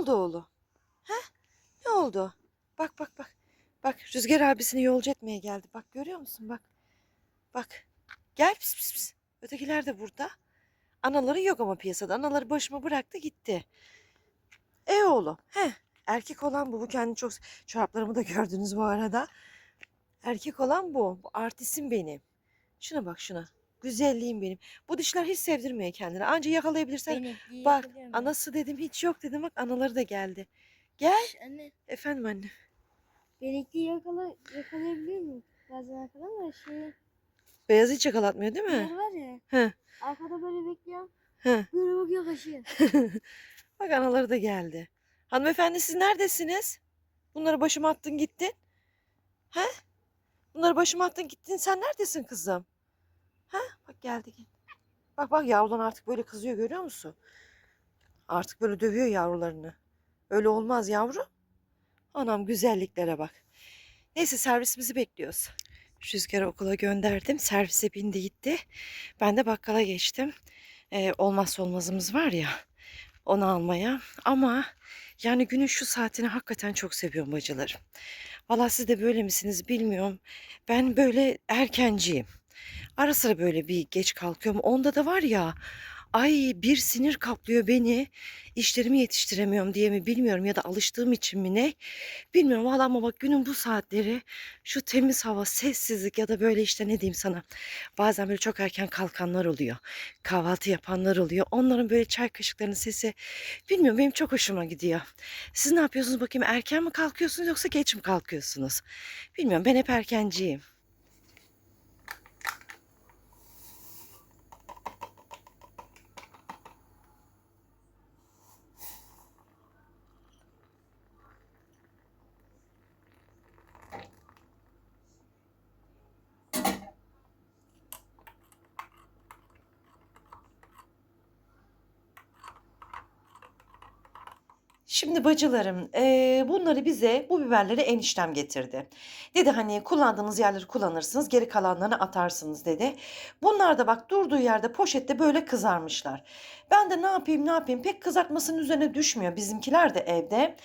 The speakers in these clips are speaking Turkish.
oldu oğlum? Ha? Ne oldu? Bak bak bak. Bak Rüzgar abisini yolcu etmeye geldi. Bak görüyor musun? Bak. Bak. Gel pis pis pis. Ötekiler de burada. Anaları yok ama piyasada. Anaları başıma bıraktı gitti. E oğlum. He. Erkek olan bu. Bu kendini çok... Çoraplarımı da gördünüz bu arada. Erkek olan bu. Bu artistim benim. Şuna bak şuna. Güzelliğim benim. Bu dişler hiç sevdirmiyor kendini. Anca yakalayabilirsen. Benekliyi Bak anası dedim hiç yok dedim. Bak anaları da geldi. Gel. Şş, Anne Efendim anne. benekliyi yakala, yakalayabiliyor muyum? Bazen yakalamıyor şey. Beyazı hiç yakalatmıyor değil mi? Yer var ya. Hı. Arkada böyle bekliyor. Hı. Böyle bakıyor kaşıyor. Bak anaları da geldi. Hanımefendi siz neredesiniz? Bunları başıma attın gittin. He? Bunları başıma attın gittin. Sen neredesin kızım? Ha? Bak geldi. gel. Bak bak yavrulan artık böyle kızıyor görüyor musun? Artık böyle dövüyor yavrularını. Öyle olmaz yavru. Anam güzelliklere bak. Neyse servisimizi bekliyoruz. Rüzgar'ı okula gönderdim. Servise bindi gitti. Ben de bakkala geçtim. Ee, olmazsa olmazımız var ya onu almaya. Ama yani günün şu saatini hakikaten çok seviyorum bacılarım. Valla siz de böyle misiniz bilmiyorum. Ben böyle erkenciyim. Ara sıra böyle bir geç kalkıyorum. Onda da var ya ay bir sinir kaplıyor beni. İşlerimi yetiştiremiyorum diye mi bilmiyorum ya da alıştığım için mi ne? Bilmiyorum valla ama bak günün bu saatleri şu temiz hava, sessizlik ya da böyle işte ne diyeyim sana. Bazen böyle çok erken kalkanlar oluyor. Kahvaltı yapanlar oluyor. Onların böyle çay kaşıklarının sesi bilmiyorum benim çok hoşuma gidiyor. Siz ne yapıyorsunuz bakayım erken mi kalkıyorsunuz yoksa geç mi kalkıyorsunuz? Bilmiyorum ben hep erkenciyim. Şimdi bacılarım eee, bunları bize bu biberleri eniştem getirdi. Dedi hani kullandığınız yerleri kullanırsınız geri kalanlarını atarsınız dedi. Bunlar da bak durduğu yerde poşette böyle kızarmışlar. Ben de ne yapayım ne yapayım pek kızartmasının üzerine düşmüyor bizimkiler de evde.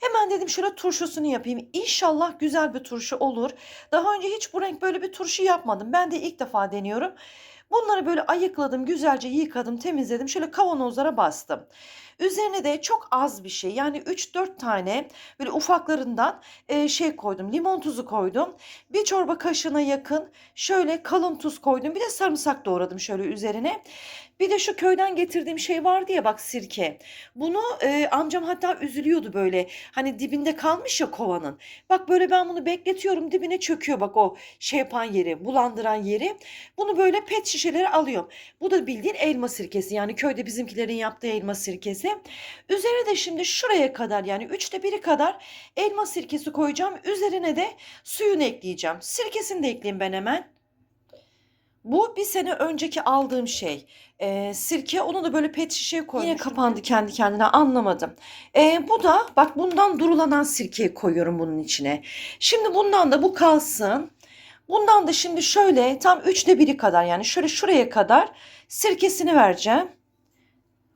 Hemen dedim şöyle turşusunu yapayım. İnşallah güzel bir turşu olur. Daha önce hiç bu renk böyle bir turşu yapmadım. Ben de ilk defa deniyorum. Bunları böyle ayıkladım, güzelce yıkadım, temizledim. Şöyle kavanozlara bastım. Üzerine de çok az bir şey yani 3-4 tane böyle ufaklarından e, şey koydum. Limon tuzu koydum. Bir çorba kaşığına yakın şöyle kalın tuz koydum. Bir de sarımsak doğradım şöyle üzerine. Bir de şu köyden getirdiğim şey vardı ya bak sirke. Bunu e, amcam hatta üzülüyordu böyle. Hani dibinde kalmış ya kovanın. Bak böyle ben bunu bekletiyorum dibine çöküyor bak o şey yapan yeri, bulandıran yeri. Bunu böyle pet şişelere alıyorum. Bu da bildiğin elma sirkesi. Yani köyde bizimkilerin yaptığı elma sirkesi. Üzerine de şimdi şuraya kadar yani üçte biri kadar elma sirkesi koyacağım. Üzerine de suyunu ekleyeceğim. Sirkesini de ekleyeyim ben hemen. Bu bir sene önceki aldığım şey. Ee, sirke onu da böyle pet şişeye koymuştum. Yine kapandı kendi kendine anlamadım. Ee, bu da bak bundan durulanan sirkeyi koyuyorum bunun içine. Şimdi bundan da bu kalsın. Bundan da şimdi şöyle tam üçte biri kadar yani şöyle şuraya kadar sirkesini vereceğim.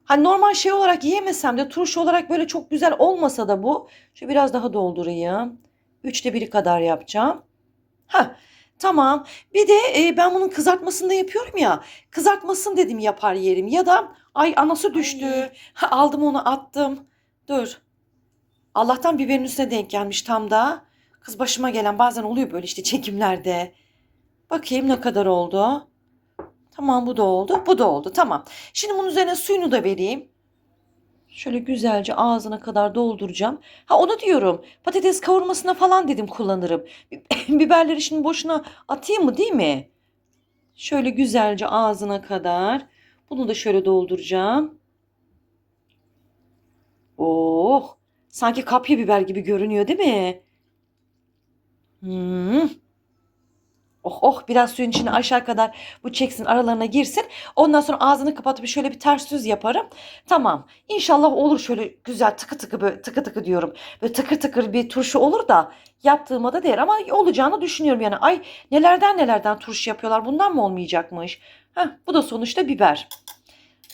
Hani normal şey olarak yiyemesem de turşu olarak böyle çok güzel olmasa da bu. Şu biraz daha doldurayım. Üçte biri kadar yapacağım. Ha tamam. Bir de e, ben bunun kızartmasını da yapıyorum ya. Kızartmasını dedim yapar yerim. Ya da ay anası düştü. Ay. Ha, aldım onu attım. Dur. Allah'tan biberin üstüne denk gelmiş tam da. Kız başıma gelen bazen oluyor böyle işte çekimlerde. Bakayım ne kadar oldu. Tamam bu da oldu. Bu da oldu. Tamam. Şimdi bunun üzerine suyunu da vereyim. Şöyle güzelce ağzına kadar dolduracağım. Ha onu diyorum. Patates kavurmasına falan dedim kullanırım. Biberleri şimdi boşuna atayım mı değil mi? Şöyle güzelce ağzına kadar. Bunu da şöyle dolduracağım. Oh! Sanki kapya biber gibi görünüyor değil mi? Hmm. Oh oh biraz suyun içine aşağı kadar bu çeksin aralarına girsin. Ondan sonra ağzını kapatıp şöyle bir ters düz yaparım. Tamam. İnşallah olur şöyle güzel tıkı tıkı böyle tıkı tıkı diyorum. Böyle tıkır tıkır bir turşu olur da yaptığıma da değer ama olacağını düşünüyorum yani. Ay nelerden nelerden turşu yapıyorlar. Bundan mı olmayacakmış? Heh, bu da sonuçta biber.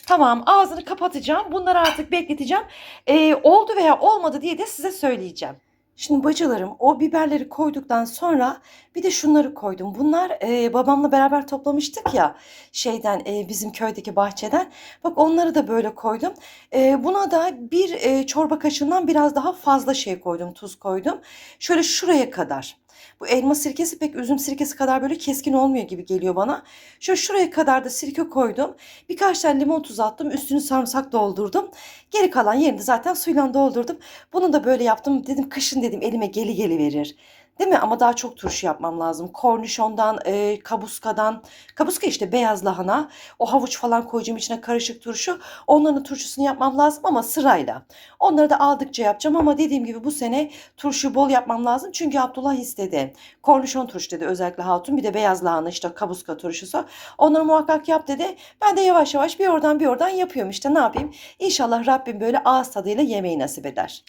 Tamam ağzını kapatacağım. Bunları artık bekleteceğim. Ee, oldu veya olmadı diye de size söyleyeceğim. Şimdi bacılarım o biberleri koyduktan sonra bir de şunları koydum. Bunlar e, babamla beraber toplamıştık ya şeyden e, bizim köydeki bahçeden. Bak onları da böyle koydum. E, buna da bir e, çorba kaşığından biraz daha fazla şey koydum. Tuz koydum. Şöyle şuraya kadar. Bu elma sirkesi pek üzüm sirkesi kadar böyle keskin olmuyor gibi geliyor bana. Şöyle şuraya kadar da sirke koydum. Birkaç tane limon tuzu attım. Üstünü sarımsak doldurdum. Geri kalan yerini zaten suyla doldurdum. Bunu da böyle yaptım. Dedim kışın dedim elime geli geli verir. Değil mi? Ama daha çok turşu yapmam lazım. Kornişondan, e, kabuskadan. Kabuska işte beyaz lahana. O havuç falan koyacağım içine karışık turşu. Onların turşusunu yapmam lazım ama sırayla. Onları da aldıkça yapacağım ama dediğim gibi bu sene turşu bol yapmam lazım. Çünkü Abdullah istedi. Kornişon turşu dedi özellikle hatun. Bir de beyaz lahana işte kabuska turşusu. Onları muhakkak yap dedi. Ben de yavaş yavaş bir oradan bir oradan yapıyorum işte ne yapayım. İnşallah Rabbim böyle ağız tadıyla yemeği nasip eder.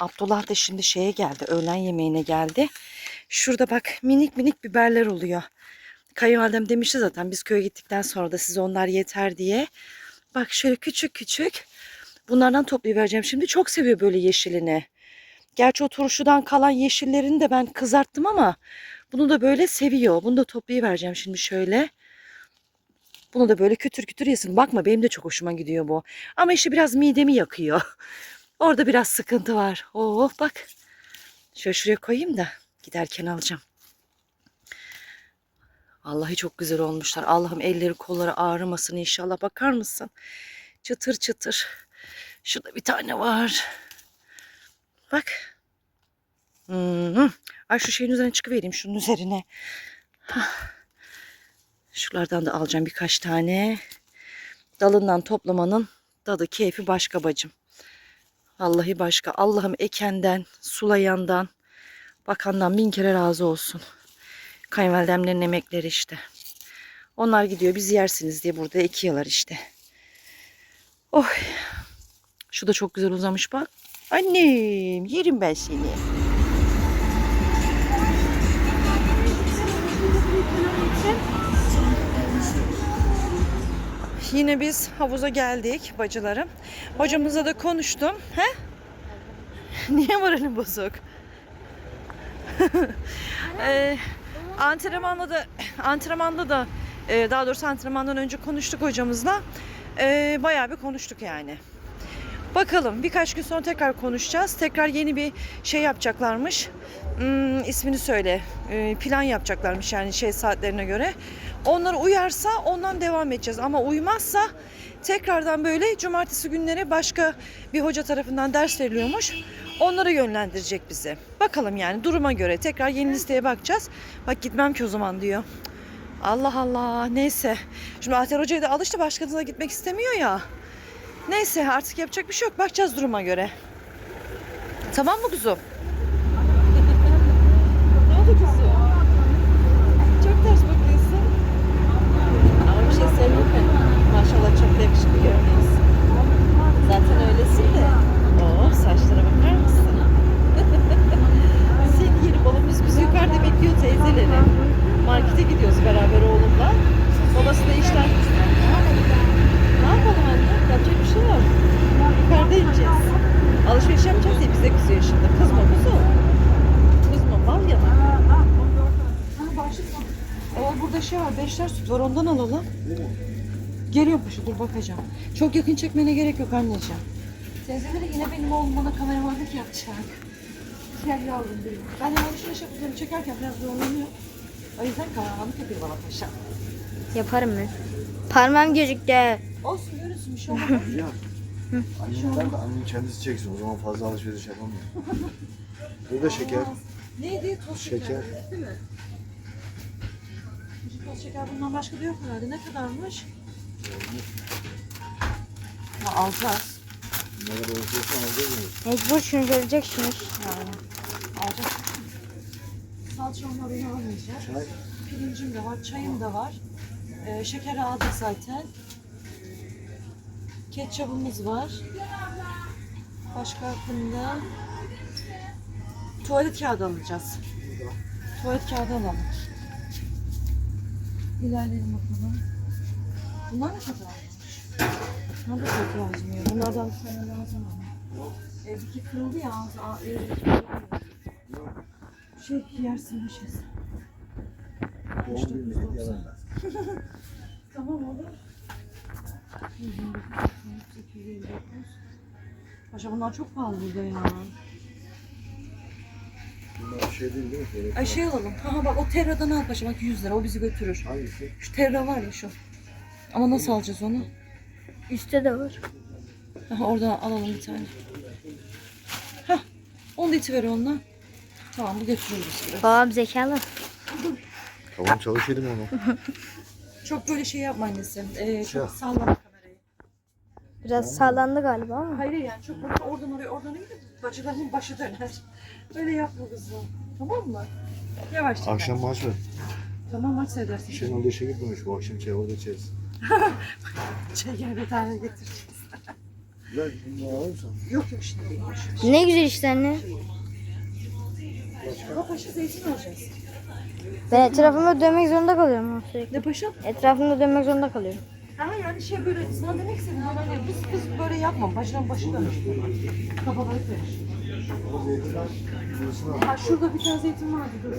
Abdullah da şimdi şeye geldi. Öğlen yemeğine geldi. Şurada bak minik minik biberler oluyor. Kayınvalidem demişti zaten biz köye gittikten sonra da size onlar yeter diye. Bak şöyle küçük küçük. Bunlardan toplayıvereceğim. Şimdi çok seviyor böyle yeşilini. Gerçi o turşudan kalan yeşillerini de ben kızarttım ama bunu da böyle seviyor. Bunu da toplayıvereceğim şimdi şöyle. Bunu da böyle kütür kütür yesin. Bakma benim de çok hoşuma gidiyor bu. Ama işte biraz midemi yakıyor. Orada biraz sıkıntı var. Oh bak. Şöyle şuraya koyayım da giderken alacağım. Vallahi çok güzel olmuşlar. Allah'ım elleri kolları ağrımasın inşallah. Bakar mısın? Çıtır çıtır. Şurada bir tane var. Bak. Hmm. Ay şu şeyin üzerine çıkıvereyim şunun üzerine. Hah. Şuralardan da alacağım birkaç tane. Dalından toplamanın tadı keyfi başka bacım. Vallahi başka. Allah'ım ekenden, sulayandan, bakandan bin kere razı olsun. Kayınvalidemlerin emekleri işte. Onlar gidiyor biz yersiniz diye burada ekiyorlar işte. Oh. Şu da çok güzel uzamış bak. Annem yerim ben seni. Yine biz havuza geldik bacılarım. Hocamızla da konuştum. He? Niye moralin bozuk? ee, antrenmanda da antrenmanda da e, daha doğrusu antrenmandan önce konuştuk hocamızla. Ee, bayağı bir konuştuk yani. Bakalım birkaç gün sonra tekrar konuşacağız. Tekrar yeni bir şey yapacaklarmış. Hmm, ismini söyle. Ee, plan yapacaklarmış yani şey saatlerine göre. Onlara uyarsa ondan devam edeceğiz. Ama uymazsa tekrardan böyle cumartesi günleri başka bir hoca tarafından ders veriliyormuş. Onlara yönlendirecek bizi. Bakalım yani duruma göre tekrar yeni listeye bakacağız. Bak gitmem ki o zaman diyor. Allah Allah neyse. Şimdi Ahter Hoca'ya da alıştı başkasına gitmek istemiyor ya. Neyse artık yapacak bir şey yok. Bakacağız duruma göre. Tamam mı kuzum? ne oldu kuzum? Çok ters bakıyorsun. Ama bir şey söyleyeyim mi? Maşallah çok yakışıklı görünüyorsun. Zaten öylesin de. Oo saçlara bakar mısın? Seni yeni balımız bizi yukarıda bekliyor teyzeleri. Markete gidiyoruz beraber oğlumla. Babası da işten. Ne yapalım anne? Yapacak bir şey yok. Yukarıda ineceğiz. Alışveriş yapacağız ya bize kızıyor şimdi. Kızma kuzum. Kızma mal yanak. Eğer burada şey var, beşler süt var ondan alalım. Geliyor paşa dur bakacağım. Çok yakın çekmene gerek yok anneciğim. Teyzeleri yine benim oğlum bana kameramanlık yapacak. Gel yavrum benim. Ben hem alışveriş yapıyorum çekerken biraz zorlanıyor. O yüzden kameramanlık yapıyor bana paşa. Yaparım ben. Parmağım gözüktü. Olsun görürsün bir şey olmaz. Ya. Annem ben de annem kendisi çeksin o zaman fazla alışveriş yapamıyor. Burada şeker, Neydi? Toz şeker. şeker. Değil mi? Şu Toz şeker bundan başka da yok herhalde. Ne kadarmış? Ha, alacağız. Ne kadar olursa alacağız mı? Mecbur şunu göreceksiniz. Yani. Alacağız. Salçam var onu almayacağım. Çay. Pirincim de var, çayım da var. Ee, şeker aldık zaten. Ketçabımız var. Başka aklımda tuvalet kağıdı alacağız. Tuvalet kağıdı alalım. İlerleyelim bakalım. Bunlar ne kadar? Şu anda çok yok. Bunlardan bir tane lazım ama. Evdeki kırıldı ya ağzı. Aa, Şey yersin bir şey. Tamam olur. Paşa bunlar çok pahalı burada ya. Bunlar şey değil değil mi? Ay şey alalım. Ha bak o Terra'dan al paşa bak 100 lira o bizi götürür. Hangisi? Şu Terra var ya şu. Ama nasıl alacağız onu? Üstte de var. Aha, oradan alalım bir tane. Hah. Onu da itiver onunla. Tamam bu götürür bizi biraz. Babam zekalı. Tamam çalışırım onu. Çok böyle şey yapma annesi. Ee, çok sallama kamerayı. Biraz sallandı galiba ama. Hayır yani çok böyle oradan oraya oradan oraya da bacılarının başı döner. Öyle yapma kızım. Tamam mı? Yavaş. Akşam maç var. Tamam maç seyredersin. Şenol da işe gitmemiş bu akşam çay orada içeriz. Şey gel bir tane getireceğiz. Yok yok şimdi değil. Ne güzel işte anne. Ama paşa zeytin alacağız. Ben etrafımda dönmek zorunda kalıyorum ama sürekli. Ne paşa? Etrafımda dönmek zorunda kalıyorum. Ama yani şey böyle sana demek istedim yani hani biz kız böyle yapma başından başı zeytinler kırılsın al. Ha şurada bir tane zeytin vardı dur.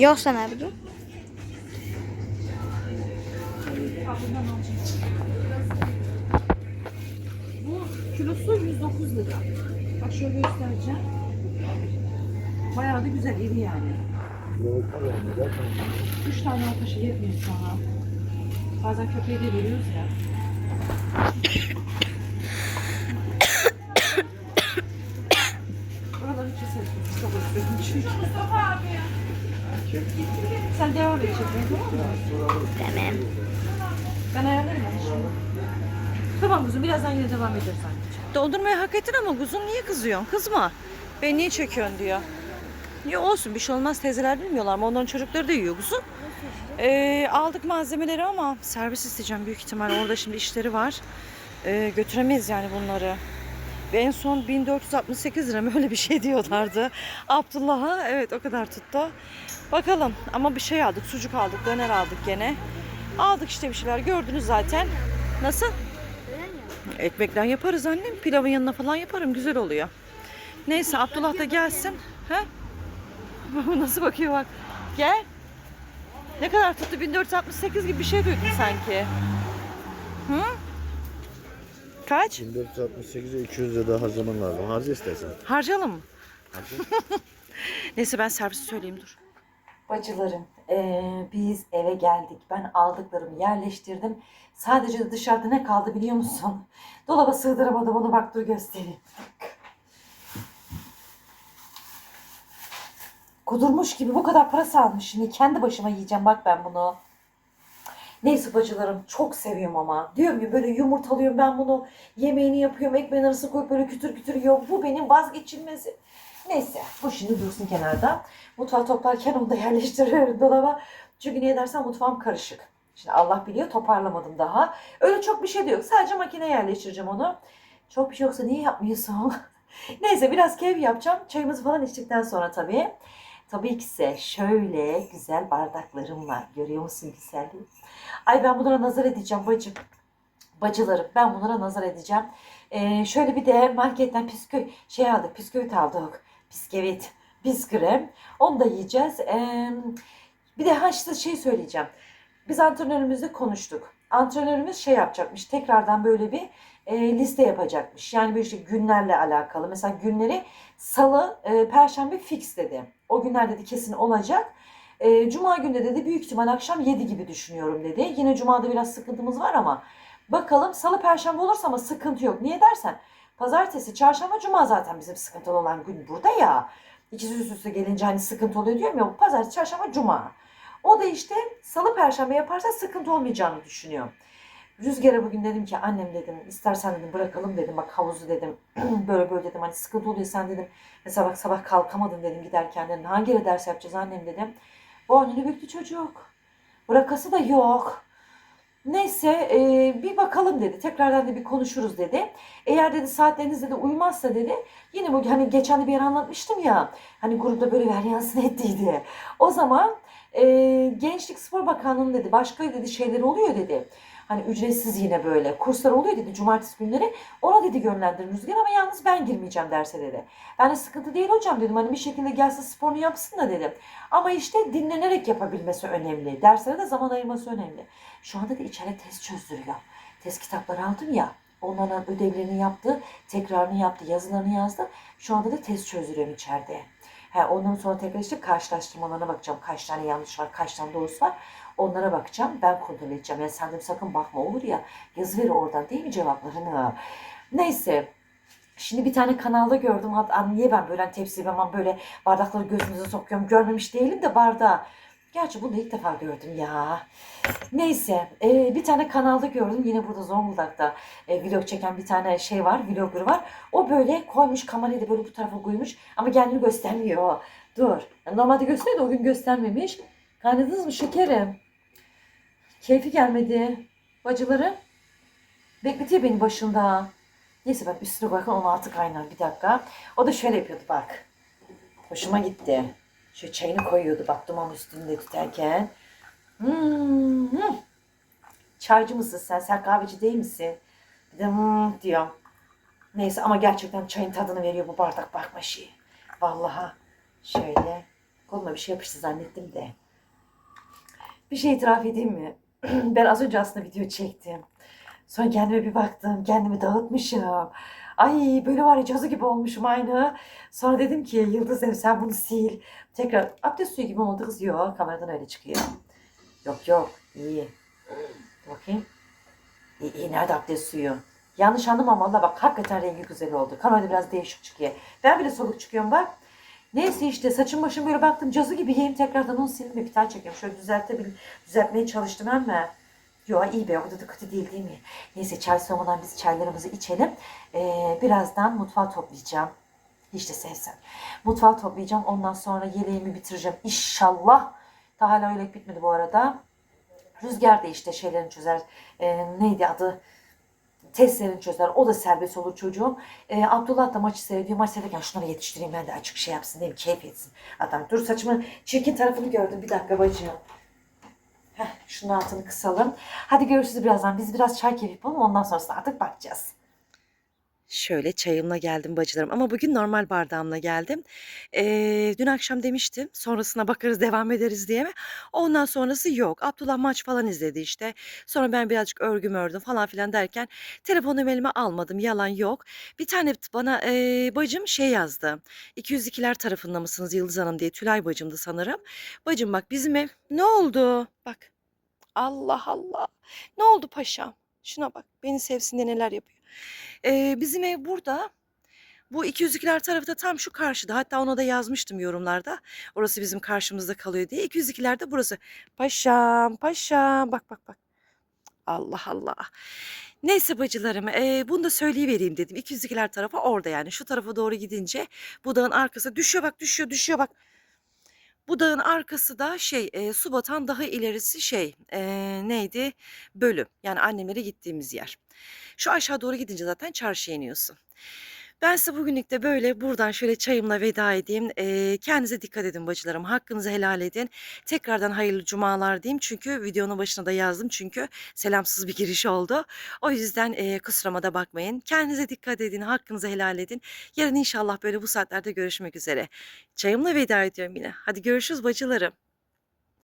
Yok sana bir Ha, Bu kilosu 109 lira. Bak şöyle göstereceğim. Bayağı da güzel iri yani. Üç tane ataşı yetmiyor sana. Bazen köpeğe de veriyoruz ya. Oraları keseriz. Çok özledim çünkü. Sen devam çekmeye tamam mı? Tamam. Ben ayarlarım. Tamam kuzum birazdan yine devam ederiz anneciğim. Doldurmayı hak ettin ama kuzum niye kızıyorsun? Kızma. Beni niye çekiyorsun diyor. Ya olsun bir şey olmaz teyzeler bilmiyorlar ama onların çocukları da yiyor kuzum. Ee, aldık malzemeleri ama servis isteyeceğim büyük ihtimal. Orada şimdi işleri var. Ee, götüremeyiz yani bunları. Ve en son 1468 lira mı öyle bir şey diyorlardı. Abdullah'a evet o kadar tuttu. Bakalım ama bir şey aldık. Sucuk aldık, döner aldık gene. Aldık işte bir şeyler gördünüz zaten. Nasıl? Ekmekten yaparız annem. Pilavın yanına falan yaparım. Güzel oluyor. Neyse Abdullah da gelsin. He? Nasıl bakıyor bak. Gel. Ne kadar tuttu? 1468 gibi bir şey duydum sanki. Hı? Kaç? 1468'e 200 lira daha harcaman lazım. Harca istersen. Harcayalım mı? Neyse ben servisi söyleyeyim dur. Bacılarım eee, biz eve geldik. Ben aldıklarımı yerleştirdim. Sadece dışarıda ne kaldı biliyor musun? Dolaba sığdıramadım onu bak dur göstereyim. Kudurmuş gibi bu kadar para salmış. Şimdi kendi başıma yiyeceğim bak ben bunu. Neyse bacılarım çok seviyorum ama. Diyorum ya böyle yumurtalıyorum ben bunu. Yemeğini yapıyorum ekmeğin arasına koyup böyle kütür kütür yiyorum. Bu benim vazgeçilmezi. Neyse bu şimdi dursun kenarda. Mutfağı toplarken onu da yerleştiriyorum dolaba. Çünkü niye dersen mutfağım karışık. Şimdi Allah biliyor toparlamadım daha. Öyle çok bir şey de yok. Sadece makine yerleştireceğim onu. Çok bir şey yoksa niye yapmıyorsun? Neyse biraz keyif yapacağım. Çayımızı falan içtikten sonra tabii. Tabii ki ise şöyle güzel bardaklarım var. Görüyor musun güzelliği? Ay ben bunlara nazar edeceğim bacım. Bacılarım ben bunlara nazar edeceğim. Ee, şöyle bir de marketten bisküvi şey aldık. Bisküvit aldık. Bisküvit. Biskrem. Onu da yiyeceğiz. Ee, bir de ha şey söyleyeceğim. Biz antrenörümüzle konuştuk. Antrenörümüz şey yapacakmış. Tekrardan böyle bir e, liste yapacakmış. Yani böyle işte günlerle alakalı. Mesela günleri salı, e, perşembe fix dedi. O günler dedi kesin olacak. E, Cuma günde dedi büyük ihtimal akşam 7 gibi düşünüyorum dedi. Yine Cuma'da biraz sıkıntımız var ama bakalım salı, perşembe olursa ama sıkıntı yok. Niye dersen pazartesi, çarşamba, cuma zaten bizim sıkıntılı olan gün burada ya. İkisi üst üste gelince hani sıkıntı oluyor diyorum ya. Pazartesi, çarşamba, cuma. O da işte salı, perşembe yaparsa sıkıntı olmayacağını düşünüyor. Rüzgar'a bugün dedim ki annem dedim istersen dedim bırakalım dedim bak havuzu dedim böyle böyle dedim hani sıkıntı oluyor sen dedim mesela bak sabah kalkamadın dedim giderken dedim hangi ders yapacağız annem dedim boynunu büktü çocuk bırakası da yok neyse e, bir bakalım dedi. Tekrardan da bir konuşuruz dedi. Eğer dedi saatleriniz dedi uymazsa dedi yine bu hani geçen de bir yer anlatmıştım ya hani grupta böyle veryansın ettiydi. O zaman e, Gençlik Spor Bakanlığı'nın dedi başka dedi şeyleri oluyor dedi Hani ücretsiz yine böyle kurslar oluyor dedi cumartesi günleri. Ona dedi yönlendirin Rüzgar ama yalnız ben girmeyeceğim derse dedi. Ben de sıkıntı değil hocam dedim. Hani bir şekilde gelsin sporunu yapsın da dedim. Ama işte dinlenerek yapabilmesi önemli. Derslere de zaman ayırması önemli. Şu anda da içeride test çözdürüyor. Test kitapları aldım ya. Onların ödevlerini yaptı, tekrarını yaptı, yazılarını yazdı. Şu anda da test çözdürüyorum içeride. He, ondan sonra tekrar işte karşılaştırmalarına bakacağım. Kaç tane yanlış var, kaç tane doğrusu var. Onlara bakacağım. Ben kontrol edeceğim. Yani sen de sakın bakma olur ya. Yazı oradan değil mi cevaplarını? Neyse. Şimdi bir tane kanalda gördüm. Hatta niye ben böyle hani tepsi ben böyle bardakları gözünüze sokuyorum. Görmemiş değilim de bardağı. Gerçi bunu ilk defa gördüm ya. Neyse e, bir tane kanalda gördüm yine burada Zonguldak'ta e, vlog çeken bir tane şey var vlogger var. O böyle koymuş kamerayı da böyle bu tarafa koymuş ama kendini göstermiyor. Dur normalde gösteriyor da o gün göstermemiş. Kaynadınız mı şekerim? Keyfi gelmedi. Bacıları bekletiyor beni başında. Neyse ben üstüne koyarken onu altı kaynar bir dakika. O da şöyle yapıyordu bak. Hoşuma gitti. Şöyle çayını koyuyordu bak duman üstünde tutarken. Hmm, hmm. Çaycı mısın sen? Sen kahveci değil misin? Bir de hmm diyor. Neyse ama gerçekten çayın tadını veriyor bu bardak bakma şeyi. Vallahi şöyle koluma bir şey yapıştı zannettim de. Bir şey itiraf edeyim mi? ben az önce aslında video çektim. Sonra kendime bir baktım. Kendimi dağıtmışım. Ay böyle var ya cazı gibi olmuşum aynı. Sonra dedim ki Yıldız Ev sen bunu sil. Tekrar abdest suyu gibi oldu kız. Yok kameradan öyle çıkıyor. Yok yok iyi. Bakayım. İyi, iyi nerede abdest suyu? Yanlış anlamam valla bak hakikaten rengi güzel oldu. Kamerada biraz değişik çıkıyor. Ben bile soluk çıkıyorum bak. Neyse işte saçım başım böyle baktım cazı gibi yiyeyim tekrardan onu sildim bir tane çekiyorum. Şöyle düzeltebil düzeltmeye çalıştım ama. Yo iyi be o da kötü değil değil mi? Neyse çay soğumadan biz çaylarımızı içelim. Ee, birazdan mutfağı toplayacağım. Hiç de sevsem. Mutfağı toplayacağım. Ondan sonra yeleğimi bitireceğim. İnşallah. Daha hala yelek bitmedi bu arada. Rüzgar da işte şeylerini çözer. Ee, neydi adı? Testlerini çözer. O da serbest olur çocuğum. Ee, Abdullah da maçı seyrediyor. Maç seyrederken şunları yetiştireyim ben de açık şey yapsın değil mi? Keyif etsin. Adam dur saçımın çirkin tarafını gördüm. Bir dakika bacım. Heh, şunun altını kısalım. Hadi görüşürüz birazdan. Biz biraz çay keyif yapalım. Ondan sonrasında artık bakacağız. Şöyle çayımla geldim bacılarım ama bugün normal bardağımla geldim. Ee, dün akşam demiştim sonrasına bakarız devam ederiz diye mi? Ondan sonrası yok. Abdullah maç falan izledi işte. Sonra ben birazcık örgüm ördüm falan filan derken telefonumu elime almadım yalan yok. Bir tane bana ee, bacım şey yazdı. 202'ler tarafında mısınız Yıldız Hanım diye Tülay bacımdı sanırım. Bacım bak bizim ev ne oldu? Bak Allah Allah ne oldu paşam? Şuna bak beni sevsin de neler yapıyor. Ee, bizim ev burada. Bu 202'ler tarafı da tam şu karşıda. Hatta ona da yazmıştım yorumlarda. Orası bizim karşımızda kalıyor diye. 202'ler de burası. Paşam, paşam. Bak bak bak. Allah Allah. Neyse bacılarım, eee, bunu da söyleyivereyim dedim. 202'ler tarafı orada yani. Şu tarafa doğru gidince bu dağın arkası düşüyor bak düşüyor düşüyor bak. Bu dağın arkası da şey eee Subatan daha ilerisi şey eee, neydi? Bölüm. Yani annemlere gittiğimiz yer. Şu aşağı doğru gidince zaten çarşıya iniyorsun. Ben size bugünlük de böyle buradan şöyle çayımla veda edeyim. Eee, kendinize dikkat edin bacılarım. Hakkınızı helal edin. Tekrardan hayırlı cumalar diyeyim. Çünkü videonun başına da yazdım. Çünkü selamsız bir giriş oldu. O yüzden eee kusuruma da bakmayın. Kendinize dikkat edin. Hakkınızı helal edin. Yarın inşallah böyle bu saatlerde görüşmek üzere. Çayımla veda ediyorum yine. Hadi görüşürüz bacılarım.